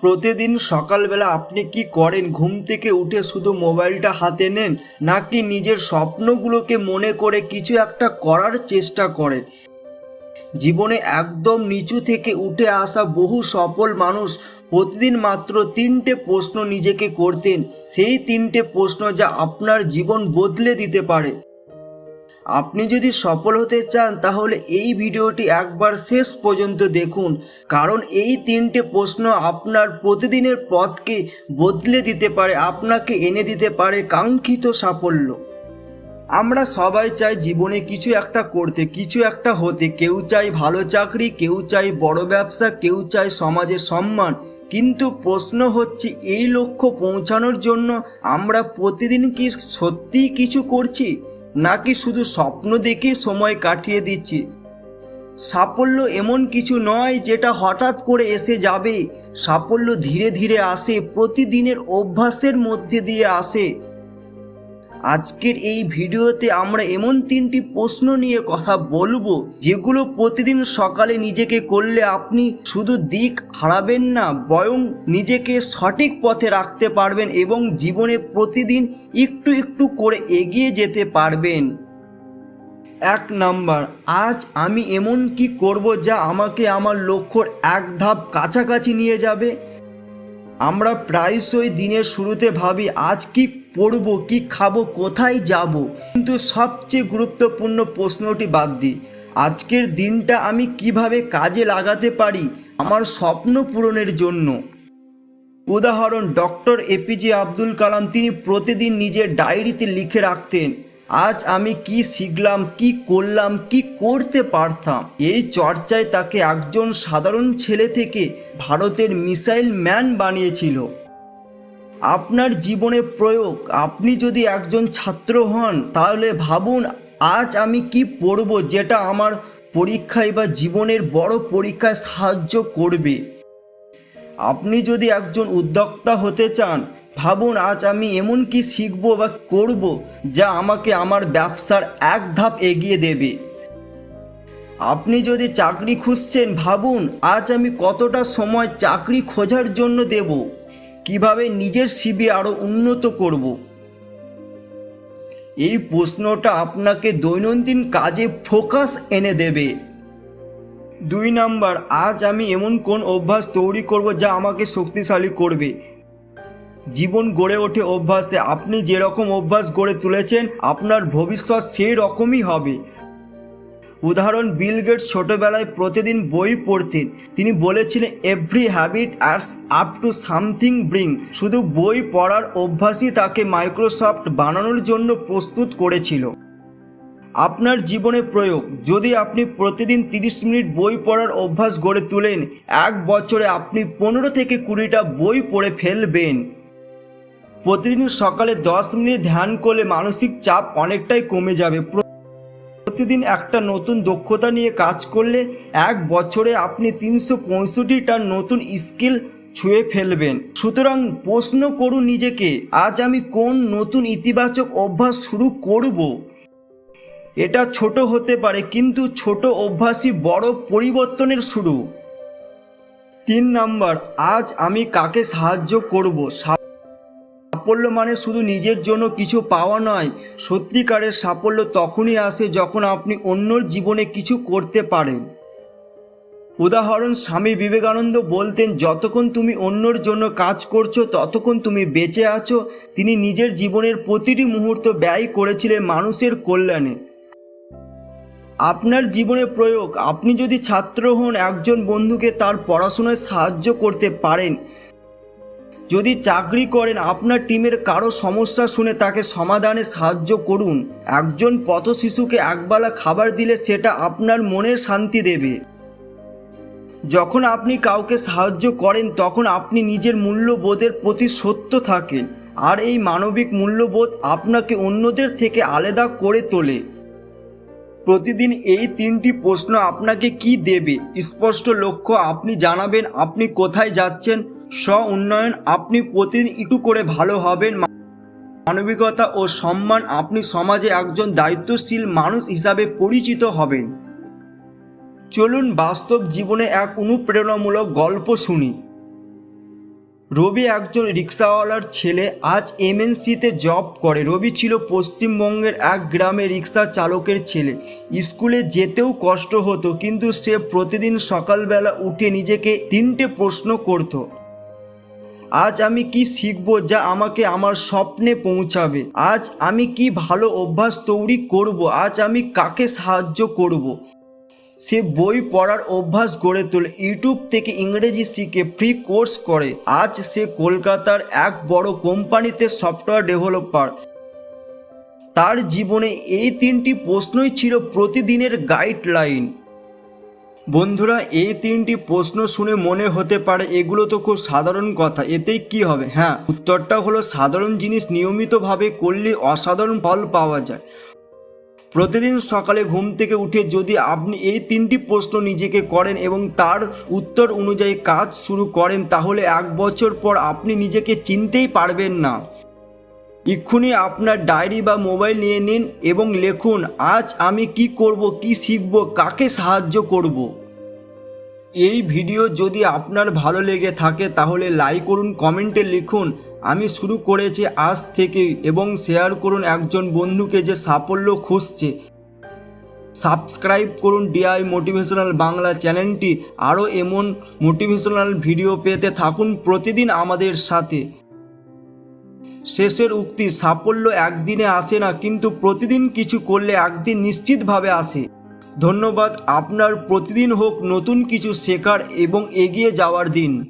প্রতিদিন সকালবেলা আপনি কি করেন? ঘুম থেকে উঠে শুধু মোবাইলটা হাতে নেন, নাকি নিজের স্বপ্নগুলোকে মনে করে কিছু একটা করার চেষ্টা করেন? জীবনে একদম নিচু থেকে উঠে আসা বহু সফল মানুষ প্রতিদিন মাত্র তিনটে প্রশ্ন নিজেকে করতেন। সেই তিনটে প্রশ্ন যা আপনার জীবন বদলে দিতে পারে। আপনি যদি সফল হতে চান, তাহলে এই ভিডিওটি একবার শেষ পর্যন্ত দেখুন। কারণ এই তিনটে প্রশ্ন আপনার প্রতিদিনের পথকে বদলে দিতে পারে, আপনাকে এনে দিতে পারে কাঙ্ক্ষিত সাফল্য। আমরা সবাই চাই জীবনে কিছু একটা করতে, কিছু একটা হতে। কেউ চাই ভালো চাকরি, কেউ চাই বড় ব্যবসা, কেউ চাই সমাজে সম্মান। কিন্তু প্রশ্ন হচ্ছে, এই লক্ষ্য পৌঁছানোর জন্য আমরা প্রতিদিন কি সত্যিই কিছু করছি? নাকি শুধু স্বপ্ন দেখে সময় কাটিয়ে দিচ্ছি? সাফল্য এমন কিছু নয় যেটা হঠাৎ করে এসে যাবে। সাফল্য ধীরে ধীরে আসে, প্রতিদিনের অভ্যাসের মধ্যে দিয়ে আসে। আজকের এই ভিডিওতে আমরা এমন তিনটি প্রশ্ন নিয়ে কথা বলব, যেগুলো প্রতিদিন সকালে নিজেকে করলে আপনি শুধু দিক হারাবেন না, বরং নিজেকে সঠিক পথে রাখতে পারবেন এবং জীবনে প্রতিদিন একটু একটু করে এগিয়ে যেতে পারবেন। এক নাম্বার, আজ আমি এমন কি করব যা আমাকে আমার লক্ষ্যর এক ধাপ কাছাকাছি নিয়ে যাবে? আমরা প্রায়শই দিনের শুরুতে ভাবি, আজ কি পড়ব, কি খাব, কোথায় যাব? কিন্তু সবচেয়ে গুরুত্বপূর্ণ প্রশ্নটি বাদ দিই। আজকের দিনটা আমি কীভাবে কাজে লাগাতে পারি আমার স্বপ্ন পূরণের জন্য। উদাহরণ, ডক্টর এপিজে আব্দুল কালাম, তিনি প্রতিদিন নিজের ডায়েরিতে লিখে রাখতেন আজ আমি কি শিখলাম, কি করলাম, কি করতে পারতাম? এই চর্চায় তাকে একজন সাধারণ ছেলে থেকে ভারতের মিসাইল ম্যান বানিয়েছিল। আপনার জীবনে প্রয়োগ, আপনি যদি একজন ছাত্র হন, তাহলে ভাবুন আজ আমি কি পড়ব যেটা আমার পরীক্ষায় বা জীবনের বড় পরীক্ষায় সাহায্য করবে। আপনি যদি একজন উদ্যোক্তা হতে চান ভাবুন, আজ আমি এমন কি শিখব বা করব যা আমাকে আমার ব্যবসার এক ধাপ এগিয়ে দেবে? আপনি যদি চাকরি খুঁজছেন, ভাবুন, আজ আমি কতটা সময় চাকরি খোঁজার জন্য দেব? কীভাবে নিজের সিবি আরও উন্নত করব? এই প্রশ্নটা আপনাকে দৈনন্দিন কাজে ফোকাস এনে দেবে। দুই নাম্বার, আজ আমি এমন কোন অভ্যাস তৈরি করব যা আমাকে শক্তিশালী করবে? জীবন গড়ে ওঠে অভ্যাসে। আপনি যেরকম অভ্যাস গড়ে তুলেছেন, আপনার ভবিষ্যৎ সেই রকমই হবে। উদাহরণ, বিল গেটস ছোটবেলায় প্রতিদিন বই পড়তেন। তিনি বলেছিলেন every habit adds up to something bring শুধু বই পড়ার অভ্যাসই তাকে মাইক্রোসফট বানানোর জন্য প্রস্তুত করেছিল। আপনার জীবনে প্রয়োগ। যদি আপনি প্রতিদিন তিরিশ মিনিট বই পড়ার অভ্যাস গড়ে তোলেন, এক বছরে আপনি পনেরো থেকে কুড়িটা বই পড়ে ফেলবেন। প্রতিদিন সকালে দশ মিনিট ধ্যান করলে মানসিক চাপ অনেকটাই কমে যাবে। প্রতিদিন একটা নতুন দক্ষতা নিয়ে কাজ করলে এক বছরে আপনি তিনশো পঁয়ষট্টিটা নতুন স্কিল ছুঁয়ে ফেলবেন। সুতরাং প্রশ্ন করুন নিজেকে, আজ আমি কোন নতুন ইতিবাচক অভ্যাস শুরু করব? এটা ছোট হতে পারে, কিন্তু ছোট অভ্যাসই বড় পরিবর্তনের শুরু। তিন নাম্বার, আজ আমি কাকে সাহায্য করব? সাফল্য মানে শুধু নিজের জন্য কিছু পাওয়া নয়, সত্যিকারের সাফল্য তখনই আসে যখন আপনি অন্যর জীবনে কিছু করতে পারেন। উদাহরণ, স্বামী বিবেকানন্দ বলতেন, যতক্ষণ তুমি অন্যর জন্য কাজ করছ, ততক্ষণ তুমি বেঁচে আছো। তিনি নিজের জীবনের প্রতিটি মুহূর্ত ব্যয় করেছিলেন মানুষের কল্যাণে। আপনার জীবনে প্রয়োগ, আপনি যদি ছাত্র হন, একজন বন্ধুকে তার পড়াশোনায় সাহায্য করতে পারেন। যদি চাকরি করেন, আপনার টিমের কারও সমস্যা শুনে তাকে সমাধানে সাহায্য করুন। একজন পথ শিশুকে একবেলা খাবার দিলে সেটা আপনার মনের শান্তি দেবে। যখন আপনি কাউকে সাহায্য করেন, তখন আপনি নিজের মূল্যবোধের প্রতি সত্য থাকেন। আর এই মানবিক মূল্যবোধ আপনাকে অন্যদের থেকে আলাদা করে তোলে। প্রতিদিন এই তিনটি প্রশ্ন আপনাকে কি দেবে? স্পষ্ট লক্ষ্য আপনি জানাবেন, আপনি কোথায় যাচ্ছেন স্ব উন্নয়ন আপনি প্রতিদিন একটু করে ভালো হবেন। মানবিকতা ও সম্মান আপনি সমাজে একজন দায়িত্বশীল মানুষ হিসাবে পরিচিত হবেন। চলুন বাস্তব জীবনে এক অনুপ্রেরণামূলক গল্প শুনি। রবি একজন রিক্সাওয়ালার ছেলে, আজ এমএনসিতে জব করে। রবি ছিল পশ্চিমবঙ্গের এক গ্রামে রিক্সা চালকের ছেলে। স্কুলে যেতেও কষ্ট হতো, কিন্তু সে প্রতিদিন সকালবেলা উঠে নিজেকে তিনটে প্রশ্ন করত। আজ আমি কি শিখব যা আমাকে আমার স্বপ্নে পৌঁছাবে? আজ আমি কি ভালো অভ্যাস তৈরি করব? আজ আমি কাকে সাহায্য করব? সে বই পড়ার অভ্যাস গড়ে তোলে, ইউটিউব থেকে ইংরেজি শিখে ফ্রি কোর্স করে। আজ সে কলকাতার এক বড় কোম্পানিতে সফটওয়্যার ডেভেলপার তার জীবনে এই তিনটি প্রশ্নই ছিল প্রতিদিনের গাইডলাইন বন্ধুরা, এই তিনটি প্রশ্ন শুনে মনে হতে পারে এগুলো তো খুব সাধারণ কথা। এতেই কি হবে? হ্যাঁ উত্তরটা হলো সাধারণ জিনিস নিয়মিতভাবে করলে অসাধারণ ফল পাওয়া যায়। প্রতিদিন সকালে ঘুম থেকে উঠে যদি আপনি এই তিনটি প্রশ্ন নিজেকে করেন এবং তার উত্তর অনুযায়ী কাজ শুরু করেন, তাহলে এক বছর পর আপনি নিজেকে চিনতেই পারবেন না। এক্ষুনি আপনার ডায়েরি বা মোবাইল নিয়ে নিন এবং লিখুন, আজ আমি কি করব, কি শিখব, কাকে সাহায্য করব? এই ভিডিও যদি আপনার ভালো লেগে থাকে, তাহলে লাইক করুন, কমেন্টে লিখুন, আমি শুরু করেছি আজ থেকে এবং শেয়ার করুন একজন বন্ধুকে যে সাফল্য খুঁজছে। সাবস্ক্রাইব করুন ডিআই মোটিভেশনাল বাংলা চ্যানেলটি। আরও এমন মোটিভেশনাল ভিডিও পেতে থাকুন প্রতিদিন আমাদের সাথে। শেষের উক্তি, সাফল্য একদিনে আসে না, কিন্তু প্রতিদিন কিছু করলে একদিন নিশ্চিতভাবে আসে। ধন্যবাদ, আপনার প্রতিদিন হোক নতুন কিছু শেখার এবং এগিয়ে যাওয়ার দিন।